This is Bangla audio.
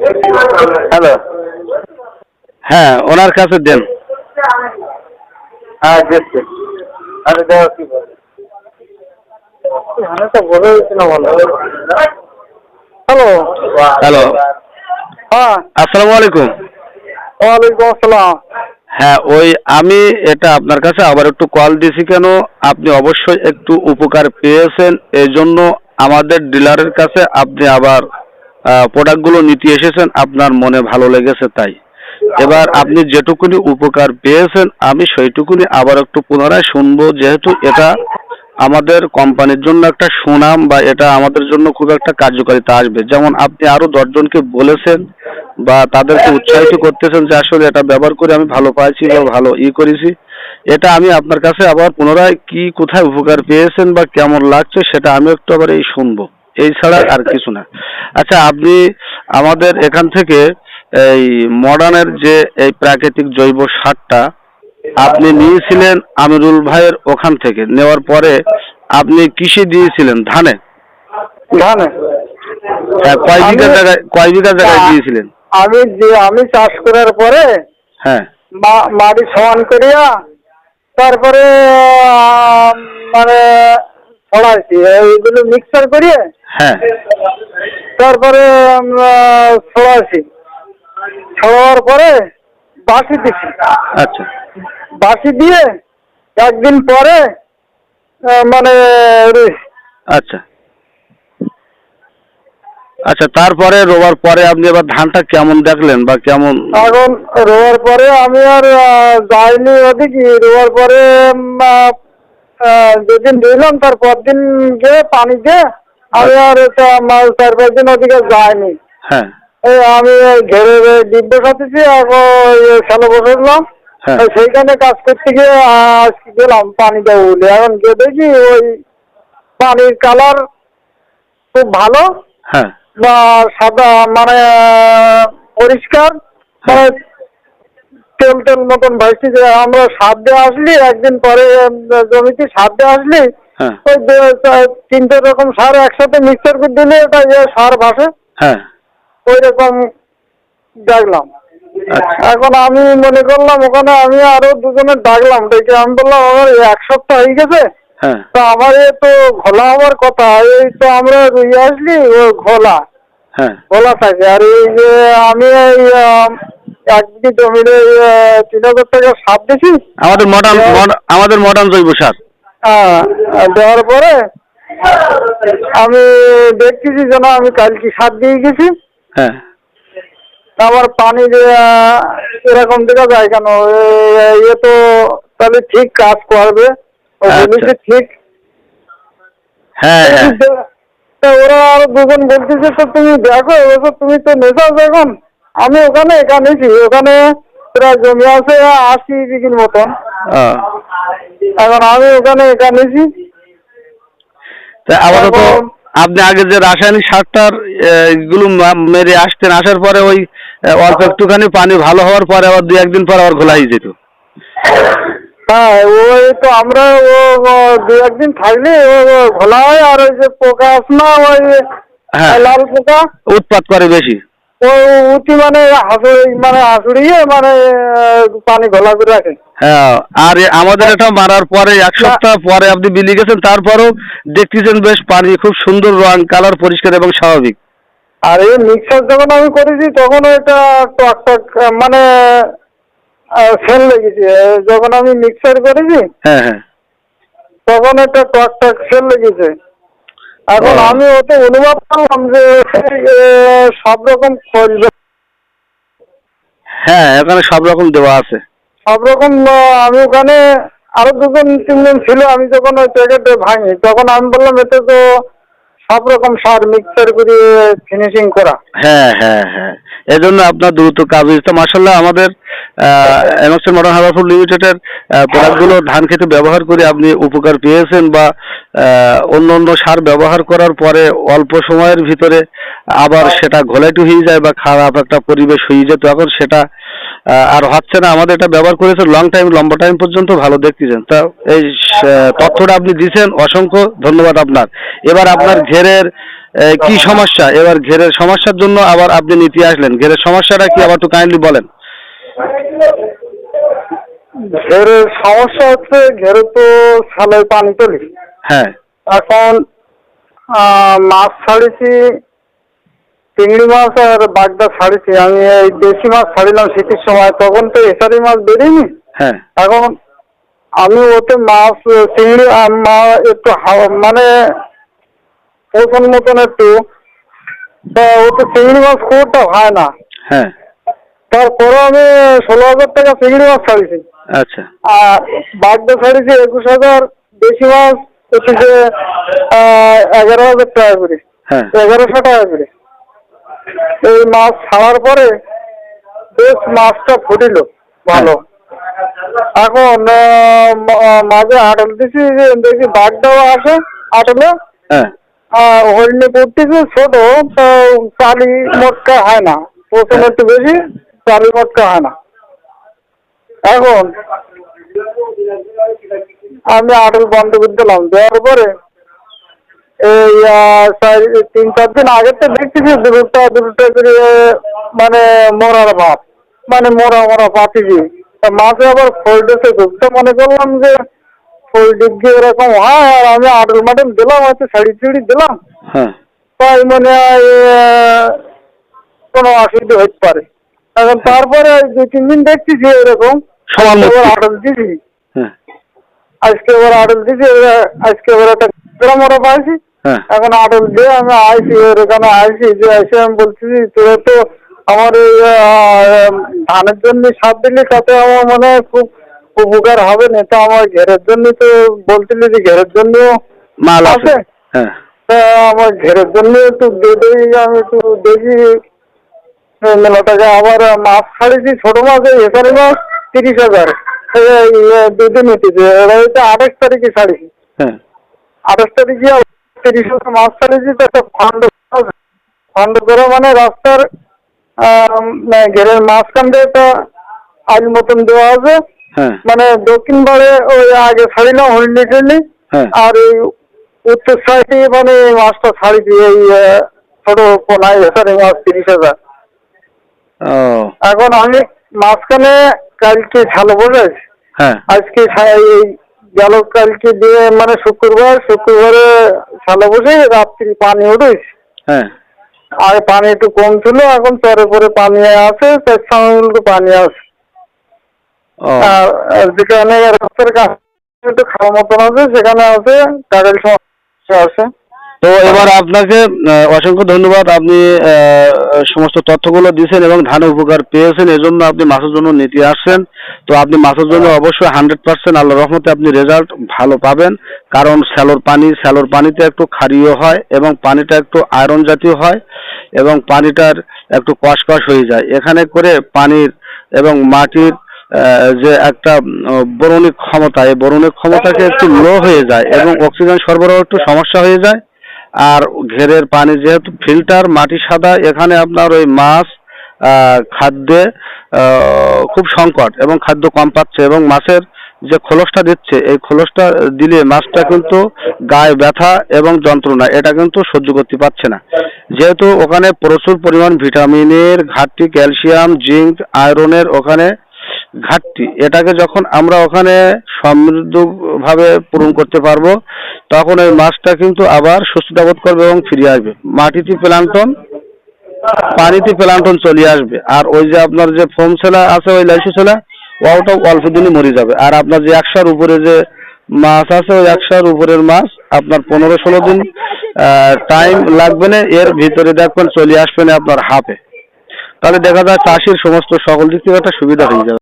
হ্যালো হ্যাঁ ওনার কাছে দেন। হ্যাঁ আরে দেওয়া কি বলে? হ্যালো হ্যালো হ্যাঁ। আসসালামু আলাইকুম। ওয়ালাইকুম আসসালাম। হ্যাঁ ওই আমি এটা আপনার কাছে আবার একটু কল দিয়েছি কেন? আপনি অবশ্যই একটু উপকার পেয়েছেন। এই জন্য আমাদের ডিলারের কাছে আপনি আবার প্রোডাক্টগুলো নিতে এসেছেন, আপনার মনে ভালো লেগেছে তাই। এবার আপনি যেটুকুনি উপকার পেয়েছেন, আমি সেইটুকুনি আবার একটু পুনরায় শুনব, যেহেতু এটা আমাদের কোম্পানির জন্য একটা সুনাম বা এটা আমাদের জন্য খুব একটা কার্যকারিতা আসবে। যেমন আপনি আরও দশজনকে বলেছেন বা তাদেরকে উৎসাহিত করতেছেন যে আসলে এটা ব্যবহার করে আমি ভালো পাইছি বা ভালো ই করেছি। এটা আমি আপনার কাছে আবার পুনরায় কি কোথায় উপকার পেয়েছেন বা কেমন লাগছে সেটা আমি একটু আবার এই শুনব। এই ছাড়া আর কিছু না। আচ্ছা আপনি আমাদের এখান থেকে এই মডার্নের যে এই প্রাকৃতিক জৈব সারটা আপনি নিয়েছিলেন আমিরুল ভাইয়ের ওখান থেকে। নেওয়ার পরে আপনি কিসে দিয়েছিলেন ধানে? ধানে। হ্যাঁ কয় বিঘা জায়গায় কয় বিঘা জায়গায়। দিয়েছিলেন? আমি যে আমি চাষ করার পরে হ্যাঁ। মাটি সমান করিয়া তারপরে মানে ছড়াইছি এইগুলো মিক্সার করিয়ে হ্যাঁ। তারপরে আমরা ছড়াইছি ছড়াবার পরে বাসি দিছি। আচ্ছা। বাসি দিয়ে একদিন পরে মানে আচ্ছা। আচ্ছা তারপরে রোবার পরে আপনি এবার ধানটা কেমন দেখলেন বা কেমন? এখন রোয়ার পরে আমি আর যাইনি ওদিকে রোয়ার পরে যেদিন দিলাম তার পরদিন গিয়ে পানি দিয়ে আমি আর এটা আমার চার পাঁচ দিন ওদিকে যাইনি। হ্যাঁ। আমি ওই ঘেরে ডিব্বে খাতেছি এখন খেলো বসেছিলাম হ্যাঁ। সেইখানে কাজ করতে গিয়ে আজকে গেলাম পানি দেবো বলে এখন গিয়ে দেখি ওই পানির কালার খুব ভালো হ্যাঁ। বা সাদা মানে পরিষ্কার। মানে তেল তেল মতন ভাসছি যে আমরা সার দিয়ে আসলি একদিন পরে জমিতে সার দিয়ে আসলি হ্যাঁ। ওই তিনটে রকম সার একসাথে মিক্সার করে দিলে ওটা ইয়ে সার ভাসে। হ্যাঁ। ওই রকম দেখলাম আচ্ছা। এখন আমি মনে করলাম ওখানে আমি আরও দুজনে ডাকলাম ডেকে আমি বললাম আমার এক সপ্তাহ হয়ে গেছে। হ্যাঁ। তো আমার এ তো ঘোলা হওয়ার কথা এই তো আমরা রুই আসলি ও ঘোলা। হ্যাঁ। ঘোলা থাকে। আর এই যে আমি এই আম, এক বিঘি জমির তিন হাজার টাকা সার দিছি আমাদের মডার্ন আমাদের মডার্ন জৈব সার। আহ, দেওয়ার পরে আমি দেখতেছি যেন আমি কালকে সার দিয়ে গেছি। হ্যাঁ। আমার পানি এরকম দেখা যায় কেন? এ- এ তো তাহলে ঠিক কাজ করবে। আচ্ছা। ঠিক। হ্যাঁ হ্যাঁ। ওরা আর দুজন বলতেছে তো তুমি দেখো এবছর তুমি তো নেশাস এখন আমি ওখানে এখানেছি ওখানে প্রায় জমি আছে আশি বিঘির মতন। এখন আমি ওখানে এখানেছি তা আপাতত আপনি আগে যে রাসায়নিক সারটার আহ, গুলো মেরে আসতেন আসার পরে ওই অল্প একটুখানি পানি ভালো হওয়ার পরে আবার দু একদিন পর আবার ঘোলাই যেত। হ্যাঁ ওই তো আমরা ও দু একদিন থাকলে ঘোলা হয় আর ওই যে পোকা আছে না ওই হ্যাঁ। লাল পোকা? উৎপাত করে বেশি। উঠি মানে মানে হাসুড়িয়ে মানে পানি ঘোলা করে রাখে। হ্যাঁ আর আমাদের এটা মারার পরে এক সপ্তাহ পরে আপনি বিলি গেছেন তারপরেও দেখতেছেন বেশ পানি খুব সুন্দর রং কালার পরিষ্কার এবং স্বাভাবিক। আর এই মিক্সার যখন আমি করেছি তখন ওইটা টক টক মানে সেল লেগেছে। যখন আমি মিক্সার করেছি হ্যাঁ হ্যাঁ। তখন একটা টক টক সেল লেগেছে। এখন আমি ওতে অনুভব করলাম যে সব রকম খোঁজ হ্যাঁ এখানে সব রকম দেওয়া আছে। সব রকম আমি ওখানে আরও দুজন তিনজন ছিল আমি যখন ওই প্যাকেট ভাঙি তখন আমি বললাম এতে তো সব রকম সার মিক্সার করে ফিনিশিং করা। হ্যাঁ হ্যাঁ হ্যাঁ। এই জন্য আপনার দ্রুত কাজ হয়েছে। মার্শাল্লাহ আমাদের এমএক্সএল মডার্ন হার্বারফুড লিমিটেডের প্রোডাক্টগুলো ধান খেতে ব্যবহার করে আপনি উপকার পেয়েছেন বা অন্য অন্য সার ব্যবহার করার পরে অল্প সময়ের ভিতরে আবার সেটা ঘোলাটু হয়ে যায় বা খারাপ একটা পরিবেশ হয়ে যায় তখন সেটা আর হচ্ছে না, আমাদের এটা ব্যবহার করেছে লং টাইম লম্বা টাইম পর্যন্ত ভালো দেখতেছেন। তা এই তথ্যটা আপনি দিয়েছেন অসংখ্য ধন্যবাদ আপনার। এবার আপনার ঘেরের কি সমস্যা? এবার ঘেরের সমস্যার জন্য আবার আপনি নীতি আসলেন। ঘেরের সমস্যাটা কি? আবার একটু কাইন্ডলি বলেন। ঘেরের সমস্যা হচ্ছে ঘেরে তো সালে পানি তোলি। হ্যাঁ। এখন মাছ ছাড়িছি চিংড়ি মাছ আর বাগদা ছাড়িছি। আমি এই দেশি মাছ ছাড়িলাম শীতের সময় তখন তো এসারি মাছ বেরিয়েনি। হ্যাঁ। এখন আমি ওতে মাছ চিংড়ি একটু মানে ওজন মতন একটু তা ওতে চিংড়ি মাছ খুব হয় না। হ্যাঁ। তারপরে আমি ষোলো হাজার টাকা চিংড়ি মাছ ছাড়িছি। আচ্ছা। আর বাগদা ছাড়িছি একুশ হাজার দেশি মাছ হচ্ছে এগারো হাজার টাকা করে। হ্যাঁ। এগারোশো টাকা করে। এই মাছ ছাড়ার পরে বেশ মাছটা ফুটিল ভালো। এখন মাঝে আটল দিছি যে দেখি বাগদাও আসে আটলে হ্যাঁ। আর হরিণে পড়তেছে ছোট তো চালি মটকা হয় না। ওজন একটু বেশি চালি মটকা হয় না। এখন আমি আটল বন্ধ করে দিলাম। দেওয়ার পরে এই তিন চার দিন আগের তো দেখতেছি দুটা দুটা করে মানে মরার ভাব মানে মরা মরা পাতিছি মাঝে আবার ফোল্ডেছে ঢুকতে মনে করলাম যে ফোল্ডিক দিয়ে এরকম হয় আর আমি আটল মাটল দিলাম হয়তো শাড়ি চুড়ি দিলাম। হ্যাঁ। তাই মনে হয় কোনো অসুবিধা হতে পারে। এখন তারপরে দুই তিন দিন দেখতেছি এরকম সমান আটল দিছি আজকে এবার আটল দিছি আজকে এবার একটা গ্রাম ওরা পাইছি। হ্যাঁ। এখন আটল দিয়ে আমি আইসি ওর ওখানে আইসি যে এসে আমি বলছি তোরা তো আমার এই ধানের জন্য সার দিলি তাতে আমার মনে হয় খুব উপকার হবে না তো আমার ঘেরের জন্য তো বলছিলি যে ঘেরের জন্য মাল আছে? হ্যাঁ। তা আমার ঘেরের জন্য একটু দিয়ে আমি একটু দেখি এই মেলাটাকে আবার মাছ ছাড়িছি ছোট মাছ এখানে মাছ তিরিশ হাজার। দুদিন নিতেছে এবার হচ্ছে আঠাশ তারিখে ছাড়িছি হ্যাঁ। আঠাশ তারিখে তিরিশ হাজার মাছ ছাড়িছি তো একটা ফান্ড ফান্ড করে মানে রাস্তার আম, ঘেরের মাঝখানটা একটা আজ মতন দেওয়া আছে। হ্যাঁ। মানে দক্ষিণ বারে ওই আগে ছাড়িলাম হরিণি টরিণি। হ্যাঁ। আর এই উত্তর সাইডে মানে মাছটা ছাড়ি দিয়ে এই ছোট কোনায় এখানে মাছ তিরিশ হাজার। এখন আমি মাঝখানে কালকে ছালো হ্যাঁ। আজকে এই গেল কালকে দিয়ে মানে শুক্রবার শুক্রবারে ছালো বসে রাত্রি পানি উঠেছি। হ্যাঁ। আর পানি একটু কম ছিল এখন পরে পরে পানি আছে তার সঙ্গে পানি আছে। আর আর যেখানে রাস্তার কাছে একটু খাওয়া মতন আছে সেখানে আছে টাকার সমস্যা আছে। তো এবার আপনাকে অসংখ্য ধন্যবাদ। আপনি সমস্ত তথ্যগুলো দিয়েছেন এবং ধান উপকার পেয়েছেন এজন্য আপনি মাছের জন্য নীতি আসছেন। তো আপনি মাছের জন্য অবশ্যই হান্ড্রেড পার্সেন্ট আল্লাহ রহমতে আপনি রেজাল্ট ভালো পাবেন। কারণ স্যালোর পানি স্যালোর পানিতে একটু ক্ষারীয় হয় এবং পানিটা একটু আয়রন জাতীয় হয় এবং পানিটার একটু কষকষ হয়ে যায়। এখানে করে পানির এবং মাটির যে একটা বরণিক ক্ষমতা এই বরণিক ক্ষমতাকে একটু লো হয়ে যায় এবং অক্সিজেন সরবরাহ একটু সমস্যা হয়ে যায়। আর ঘেরের পানি যেহেতু ফিল্টার, মাটি সাদা, এখানে আপনার ওই মাছ খাদ্যে খুব সংকট এবং খাদ্য কম পাচ্ছে এবং মাছের যে খোলসটা দিচ্ছে, এই খোলসটা দিলে মাছটা কিন্তু গায়ে ব্যথা এবং যন্ত্রণা, এটা কিন্তু সহ্য করতে পারছে না। যেহেতু ওখানে প্রচুর পরিমাণ ভিটামিনের ঘাটতি, ক্যালসিয়াম, জিঙ্ক, আয়রনের ওখানে ঘাটতি। এটাকে যখন আমরা ওখানে সমৃদ্ধভাবে পূরণ করতে পারব, তখন ওই মাছটা কিন্তু আবার সুস্থতা বোধ করবে এবং ফিরে আসবে। মাটিতে প্লান্টন, পানিতে প্লান্টন চলে আসবে। আর ওই যে আপনার যে ফোম ছেলা আছে, ওই লাইসু ছেলা ওটাও অল্প দিনই মরে যাবে। আর আপনার যে একশোর উপরে যে মাছ আছে, ওই একশোর উপরের মাছ আপনার পনেরো ষোলো দিন টাইম লাগবে না। এর ভিতরে দেখবেন চলে আসবে না আপনার হাফে তাহলে দেখা যায় চাষির সমস্ত সকল দিক থেকে একটা সুবিধা হয়ে যাবে।